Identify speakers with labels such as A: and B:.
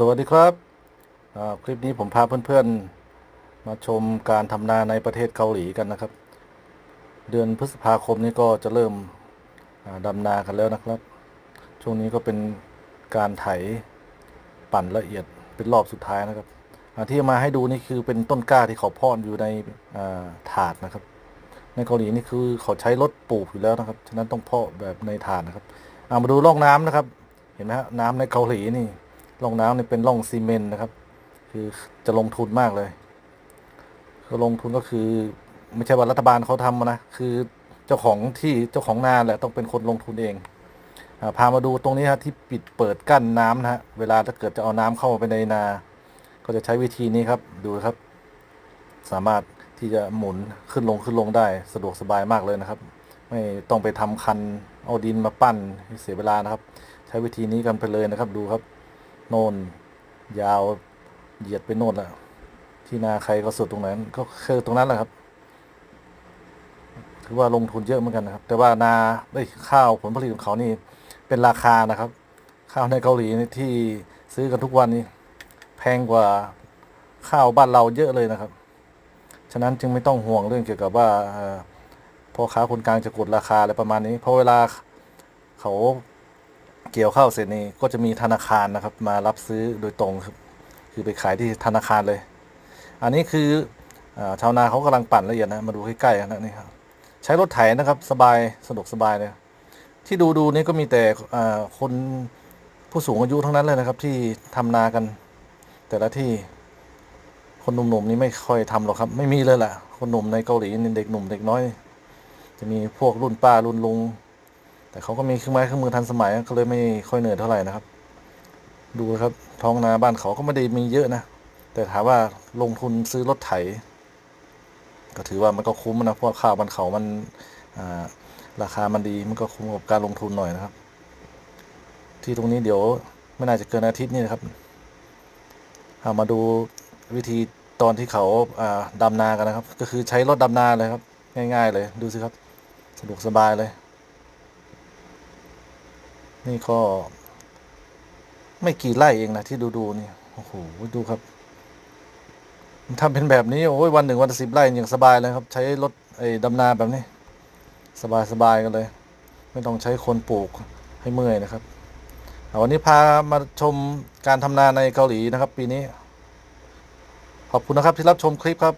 A: สวัสดีครับ คลิปนี้ผมพาเพื่อนๆ มาชมการทำนาในประเทศเกาหลีกันนะครับ เดือนพฤษภาคมนี้ก็จะเริ่มดำนากันแล้วนะครับ ช่วงนี้ก็เป็นการไถปั่นละเอียดเป็นรอบสุดท้ายนะครับที่มาให้ดูนี่คือเป็นต้นกล้าที่เขาเพาะอยู่ในถาดนะครับ ในเกาหลีนี่คือเขาใช้รถปลูกอยู่แล้วนะครับ ฉะนั้นต้องเพาะแบบในถาดนะครับเอามาดูร่องน้ำนะครับ เห็นไหมฮะน้ำในเกาหลีนี่ ร่องน้ำนี่เป็นร่องซีเมนต์นะครับ คือจะลงทุนมากเลยก็ลงทุนก็คือ ไม่ใช่ว่ารัฐบาลเขาทำนะ คือเจ้าของที่เจ้าของนาแหละต้องเป็นคนลงทุนเองอพามาดูตรงนี้ฮะที่ปิดเปิดกั้นน้ำนะฮะเวลาถ้าเกิดจะเอาน้ำเข้าไปในนา ก็จะใช้วิธีนี้ครับดูครับ สามารถที่จะหมุนขึ้นลงขึ้นลงได้สะดวกสบายมากเลยนะครับ ไม่ต้องไปทำคันเอาดินมาปั้นเสียเวลานะครับ ใช้วิธีนี้กันไปเลยนะครับดูครับ โน่นยาวเหยียดไปโน่นแหละที่นาใครก็สุดตรงนั้น ก็คือตรงนั้นแหละครับ ถือว่าลงทุนเยอะเหมือนกันนะครับ แต่ว่านาได้ข้าวผลผลิตของเขานี่เป็นราคานะครับ ข้าวในเกาหลีที่ซื้อกันทุกวันนี้ แพงกว่าข้าวบ้านเราเยอะเลยนะครับ ฉะนั้นจึงไม่ต้องห่วงเรื่องเกี่ยวกับว่าพ่อค้าคนกลางจะกดราคาอะไรประมาณนี้ เพราะเวลาเขา เกี่ยวข้าวเสร็จนี่ก็จะมีธนาคารนะครับ มารับซื้อโดยตรงครับคือไปขายที่ธนาคารเลย อันนี้คืออชาวนาเขากำลังปั่นละเอียดนะมาดูใกล้ๆนะนี่ครับใช้รถไถนะครับสบายสะดวกสบายเลยที่ดูดูนี่ก็มีแต่คนผู้สูงอายุทั้งนั้นเลยนะครับ ที่ทำนากัน แต่ละที่คนหนุ่มๆนี่ไม่ค่อยทำหรอกครับ ไม่มีเลยแหละคนหนุ่มในเกาหลีเด็กหนุ่มเด็กน้อย จะมีพวกรุ่นป้ารุ่นลุง แต่เขาก็มีเครื่องไม้เครื่องมือทันสมัยก็เลยไม่ค่อยเหนื่อยเท่าไหร่นะครับ ดูครับท้องนาบ้านเขาก็ไม่ได้มีเยอะนะ แต่ถามว่าลงทุนซื้อรถไถ ก็ถือว่ามันก็คุ้มนะเพราะข้าวบ้านเขามันราคามันดีมันก็คุ้มกับการลงทุนหน่อยนะครับ ที่ตรงนี้เดี๋ยวไม่น่าจะเกินอาทิตย์นี้นะครับเอามาดูวิธีตอนที่เขาอ่าดำนากันนะครับ ก็คือใช้รถดำนาเลยครับ ง่าย ๆ เลยดูสิครับ สะดวกสบายเลย นี่ก็ ไม่กี่ไร่เองนะที่ดูดูๆนี่โอ้โหดูครับทำเป็นแบบนี้โอ้ยวันหนึ่งวันสิบไร่อย่างสบายเลยครับ ใช้รถไอ้ดำนาแบบนี้ สบายสบายกันเลย ไม่ต้องใช้คนปลูกให้เมื่อยนะครับวันนี้พามาชมการทำนาในเกาหลีนะครับ ปีนี้ ขอบคุณนะครับที่รับชมคลิปครับ